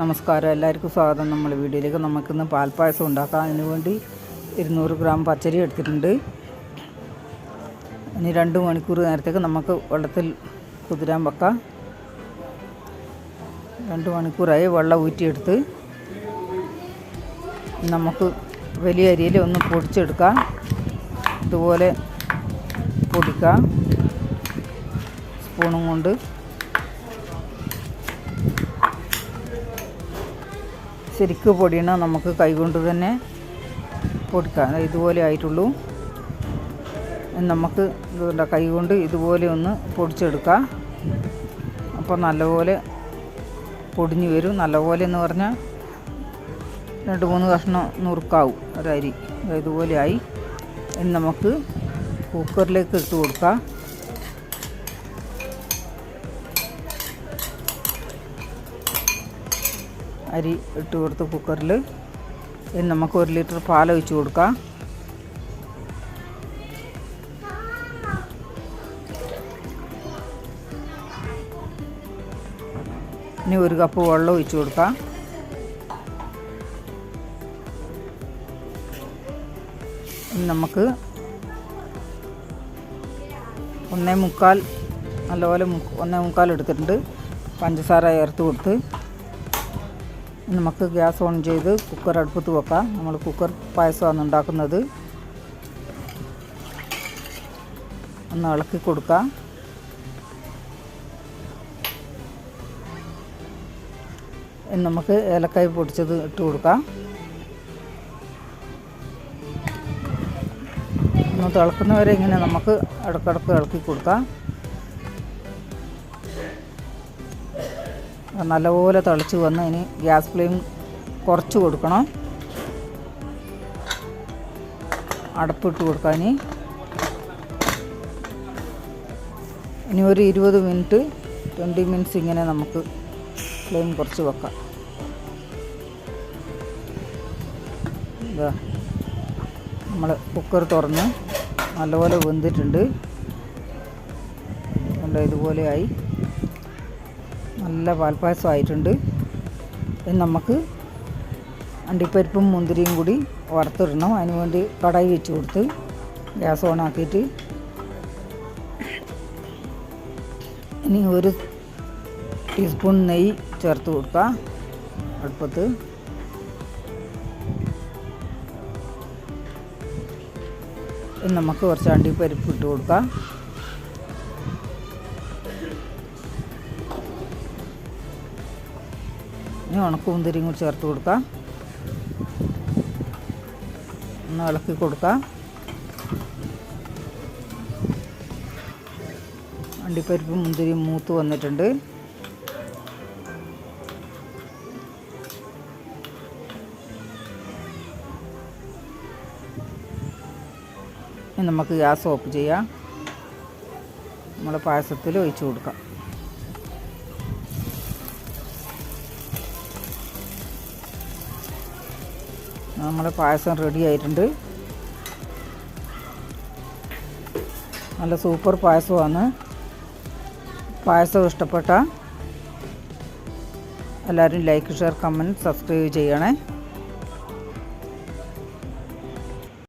നമസ്കാരം. എല്ലാവർക്കും സ്വാഗതം. നമ്മൾ വീഡിയോയിലേക്ക് നമുക്കിന്ന് പാൽപ്പായസം ഉണ്ടാക്കാം. അതിന് വേണ്ടി ഇരുന്നൂറ് ഗ്രാം പച്ചരി എടുത്തിട്ടുണ്ട്. ഇനി രണ്ട് മണിക്കൂർ നേരത്തേക്ക് നമുക്ക് വെള്ളത്തിൽ കുതിരാൻ വെക്കാം. രണ്ട് മണിക്കൂറായി വെള്ളം ഊറ്റിയെടുത്ത് നമുക്ക് വലിയ അരിയിൽ ഒന്ന് പൊടിച്ചെടുക്കാം. ഇതുപോലെ പൊടിക്കാം. സ്പൂണും കൊണ്ട് ശരിക്ക് പൊടിയണം നമുക്ക് കൈകൊണ്ട് തന്നെ പൊടിക്കാം ഇതുപോലെ ആയിട്ടുള്ളൂ. നമുക്ക് ഇതുകൊണ്ട് കൈ കൊണ്ട് ഇതുപോലെ ഒന്ന് പൊടിച്ചെടുക്കാം. അപ്പോൾ നല്ലപോലെ പൊടിഞ്ഞു വരും. നല്ലപോലെ എന്ന് പറഞ്ഞാൽ രണ്ട് മൂന്ന് കഷ്ണം നുറുക്കാവും. ഒരരി ഇതുപോലെ ആയി. ഇനി നമുക്ക് കുക്കറിലേക്ക് ഇട്ട് കൊടുക്കാം. അരി ഇട്ട് കൊടുത്ത് കുക്കറിൽ ഇനി നമുക്ക് ഒരു ലിറ്റർ പാൽ ഒഴിച്ച് കൊടുക്കാം. ഇനി ഒരു കപ്പ് വെള്ളം ഒഴിച്ച് കൊടുക്കാം. നമുക്ക് ഒന്നേ മുക്കാൽ നല്ലപോലെ ഒന്നേ മുക്കാൽ എടുത്തിട്ടുണ്ട്. പഞ്ചസാര ചേർത്ത് കൊടുത്ത്. നമുക്ക് ഗ്യാസ് ഓൺ ചെയ്ത് കുക്കർ അടുപ്പത്ത് വെക്കാം. നമ്മൾ കുക്കർ പായസമാണ് ഉണ്ടാക്കുന്നത്. ഒന്ന് ഇളക്കി കൊടുക്കാം. നമുക്ക് ഏലക്കായ് പൊടിച്ചത് ഇട്ട് കൊടുക്കാം. ഒന്ന് തിളക്കുന്നവരെ ഇങ്ങനെ നമുക്ക് ഇടക്കിടക്ക് ഇളക്കി കൊടുക്കാം. നല്ലപോലെ തിളച്ച് വന്ന് ഇനി ഗ്യാസ് ഫ്ലെയിം കുറച്ച് കൊടുക്കണം. അടപ്പിട്ട് കൊടുക്കാം ഇനി. ഇനി ഒരു ഇരുപത് മിനിറ്റ് ട്വന്റി മിനിറ്റ്സ് ഇങ്ങനെ നമുക്ക് ഫ്ലെയിം കുറച്ച് വെക്കാം. നമ്മൾ കുക്കർ തുറന്ന് നല്ലപോലെ വെന്തിട്ടുണ്ട്. കണ്ടോ ഇതുപോലെയായി. നല്ല പാൽപ്പായസം ആയിട്ടുണ്ട് നമുക്ക് അണ്ടിപ്പരിപ്പും മുന്തിരിയും കൂടി വറുത്തിടണം. അതിന് വേണ്ടി കടായി വെച്ച് കൊടുത്ത് ഗ്യാസ് ഓൺ ആക്കിയിട്ട് ഇനി ഒരു ടീസ്പൂൺ നെയ്യ് ചേർത്ത് കൊടുക്കുക അടുപ്പത്ത്. നമുക്ക് കുറച്ച് അണ്ടിപ്പരിപ്പ് ഇട്ട് കൊടുക്കാം. ഇനി ഉണക്കമുന്തിരിയും കൂടി ചേർത്ത് കൊടുക്കാം. ഒന്ന് ഇളക്കി കൊടുക്കാം. അണ്ടിപ്പരിപ്പ് മുന്തിരി മൂത്ത് വന്നിട്ടുണ്ട്. നമുക്ക് ഗ്യാസ് ഓഫ് ചെയ്യാം. നമ്മൾ പായസത്തിൽ ഒഴിച്ചു കൊടുക്കാം. നമ്മുടെ പായസം റെഡി ആയിട്ടുണ്ട്. നല്ല സൂപ്പർ പായസമാണ്. പായസം ഇഷ്ടപ്പെട്ട എല്ലാവരും ലൈക്ക് ഷെയർ കമന്റ് സബ്സ്ക്രൈബ് ചെയ്യണേ.